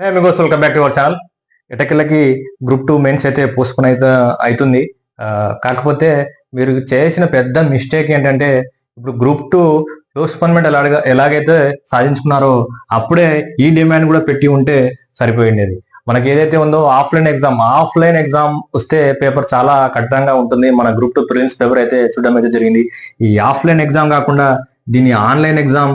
హే మీకు welcome back to our channel ఎటకెళ్ళకి group two mains అయితే postpone అయితే అవుతుంది కాకపోతే మీరు చేసిన పెద్ద మిస్టేక్ ఏంటంటే ఇప్పుడు గ్రూప్ టూ పోస్ట్పోన్మెంట్ ఎలాగ ఎలాగైతే సాధించుకున్నారో అప్పుడే ఈ డిమాండ్ కూడా పెట్టి ఉంటే సరిపోయింది మనకి ఏదైతే ఉందో ఆఫ్లైన్ ఎగ్జామ్ ఆఫ్లైన్ ఎగ్జామ్ వస్తే పేపర్ చాలా కఠినంగా ఉంటుంది. మన గ్రూప్ టూ ప్రిలిమ్స్ పేపర్ అయితే చూడడం అయితే జరిగింది. ఈ ఆఫ్లైన్ ఎగ్జామ్ కాకుండా దీన్ని ఆన్లైన్ ఎగ్జామ్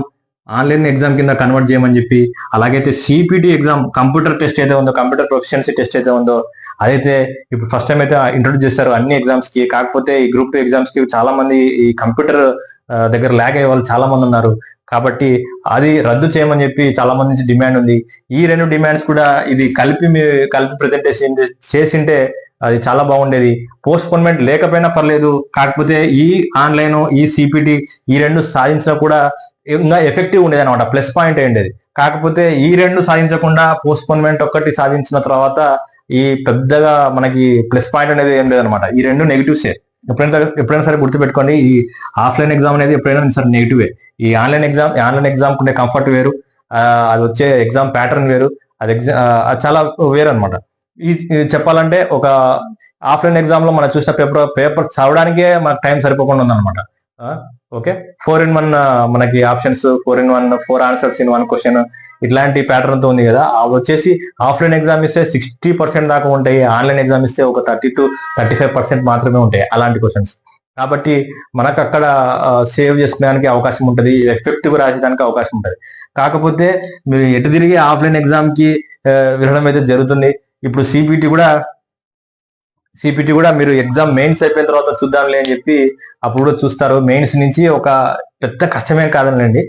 ఆన్లైన్ ఎగ్జామ్ కింద కన్వర్ట్ చేయమని చెప్పి అలాగైతే సిపిటి ఎగ్జామ్ కంప్యూటర్ టెస్ట్ అయితే ఉందో కంప్యూటర్ ప్రొఫిషియన్సీ టెస్ట్ అయితే ఉందో అదైతే ఇప్పుడు ఫస్ట్ టైం అయితే ఇంట్రొడ్యూస్ చేస్తారు అన్ని ఎగ్జామ్స్కి. కాకపోతే ఈ గ్రూప్ టూ ఎగ్జామ్స్కి చాలా మంది ఈ కంప్యూటర్ దగ్గర ల్యాగ్ అయ్యే వాళ్ళు చాలా మంది ఉన్నారు. కాబట్టి అది రద్దు చేయమని చెప్పి చాలా మంది నుంచి డిమాండ్ ఉంది. ఈ రెండు డిమాండ్స్ కూడా ఇది కలిపి మీ కలిపి ప్రజెంటేషన్ చేసింటే అది చాలా బాగుండేది. పోస్ట్పోన్మెంట్ లేకపోయినా పర్లేదు. కాకపోతే ఈ ఆన్లైన్ ఈ సిపిటి ఈ రెండు సాధించినా కూడా ఇంకా ఎఫెక్టివ్ ఉండేది అనమాట ప్లస్ పాయింట్ ఉండేది. కాకపోతే ఈ రెండు సాధించకుండా పోస్ట్పోన్మెంట్ ఒక్కటి సాధించిన తర్వాత ఈ పెద్దగా మనకి ప్లస్ పాయింట్ అనేది ఏం లేదనమాట ఈ రెండు నెగిటివ్సే ఎప్పుడైనా ఎప్పుడైనా సరే గుర్తుపెట్టుకోండి ఈ ఆఫ్లైన్ ఎగ్జామ్ అనేది ఎప్పుడైనా సరే నెగిటివే ఈ ఆన్లైన్ ఎగ్జామ్ ఆన్లైన్ ఎగ్జామ్ ఉండే కంఫర్ట్ వేరు. అది వచ్చే ఎగ్జామ్ ప్యాటర్న్ వేరు. అది ఎగ్జామ్ అది చాలా వేరు అనమాట ఈ చెప్పాలంటే ఒక ఆఫ్లైన్ ఎగ్జామ్లో మనం చూసిన పేపర్ పేపర్ చదవడానికే మనకు టైం సరిపోకుండా ఉందన్నమాట. ఓకే ఫోర్ ఇన్ వన్ మనకి options four in one four answers in one question ఇట్లాంటి ప్యాటర్న్తో ఉంది కదా. అవి వచ్చేసి ఆఫ్లైన్ ఎగ్జామ్ ఇస్తే సిక్స్టీ పర్సెంట్ దాకా ఉంటాయి. ఆన్లైన్ ఎగ్జామ్ ఇస్తే ఒక thirty to thirty five percent మాత్రమే ఉంటాయి అలాంటి క్వశ్చన్స్ కాబట్టి మనకు అక్కడ సేవ్ చేసుకోవడానికి అవకాశం ఉంటుంది. ఎఫెక్టివ్ రాసేదానికి అవకాశం ఉంటుంది. కాకపోతే మీరు ఎటు తిరిగి ఆఫ్లైన్ ఎగ్జామ్కి వెళ్ళడం అయితే జరుగుతుంది. ఇప్పుడు సిబిటి కూడా సిపిటి కూడా మీరు ఎగ్జామ్ మెయిన్స్ అయిపోయిన తర్వాత చూద్దాంలే అని చెప్పి అప్పుడు కూడా చూస్తారు. మెయిన్స్ నుంచి ఒక పెద్ద కష్టమేం కాదనండి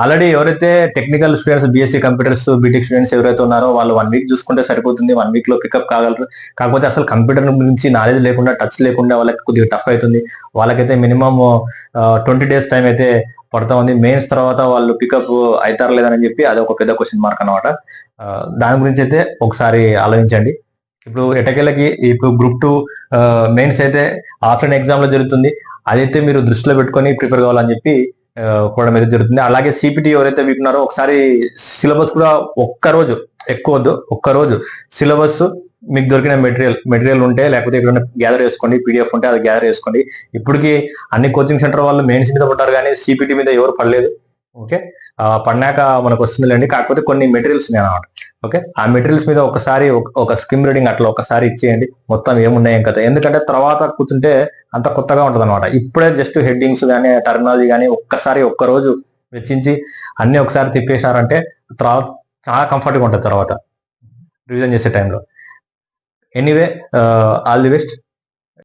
ఆల్రెడీ ఎవరైతే technical students BSc computers BTech students ఎవరైతే ఉన్నారో వాళ్ళు వన్ వీక్ చూసుకుంటే సరిపోతుంది. వన్ వీక్లో పికప్ కాగలరు. కాకపోతే అసలు కంప్యూటర్ గురించి నాలెడ్జ్ లేకుండా టచ్ లేకుండా వాళ్ళకి కొద్దిగా టఫ్ అవుతుంది. వాళ్ళకైతే మినిమం ట్వంటీ డేస్ టైం అయితే పడతా ఉంది. మెయిన్స్ తర్వాత వాళ్ళు పికప్ అవుతారా లేదని చెప్పి అది ఒక పెద్ద క్వశ్చన్ మార్క్ అనమాట దాని గురించి అయితే ఒకసారి ఆలోచించండి. ఇప్పుడు ఎటకెళ్ళకి ఇప్పుడు గ్రూప్ టూ మెయిన్స్ అయితే ఆఫ్లైన్ ఎగ్జామ్లో జరుగుతుంది. అదైతే మీరు దృష్టిలో పెట్టుకొని ప్రిపేర్ కావాలని చెప్పి కూడా కోవడం అయితే జరుగుతుంది. అలాగే సిపిటి ఎవరైతే వీకున్నారో ఒకసారి సిలబస్ కూడా ఒక్క రోజు ఎక్కువ వద్దు ఒక్క రోజు సిలబస్ మీకు దొరికిన మెటీరియల్ మెటీరియల్ ఉంటే లేకపోతే ఎక్కడైనా గ్యాదర్ చేసుకోండి పీడిఎఫ్ ఉంటే అది గ్యాదర్ చేసుకోండి. ఇప్పటికి అన్ని కోచింగ్ సెంటర్ వాళ్ళు మెయిన్స్ మీద పడ్డారు కానీ సిపిటి మీద ఎవరు పడలేదు. ఓకే పడినాక మనకు వస్తుందిలేండి. కాకపోతే కొన్ని మెటీరియల్స్ ఉన్నాయి అనమాట ఓకే? ఆ మెటీరియల్స్ మీద ఒకసారి ఒక- స్కిమ్ రీడింగ్ అట్లా ఒకసారి ఇచ్చేయండి. మొత్తం ఏమున్నాయి ఏం కదా ఎందుకంటే తర్వాత కూర్చుంటే అంత కొత్తగా ఉంటుంది అనమాట ఇప్పుడే జస్ట్ హెడ్డింగ్స్ కానీ టర్మినాలజీ కానీ ఒక్కసారి ఒక్క రోజు వెచ్చించి అన్ని ఒకసారి తిప్పేశారంటే తర్వాత చాలా కంఫర్ట్గా ఉంటుంది తర్వాత. రివిజన్ చేసే టైంలో ఎనీవే ఆల్ ది బెస్ట్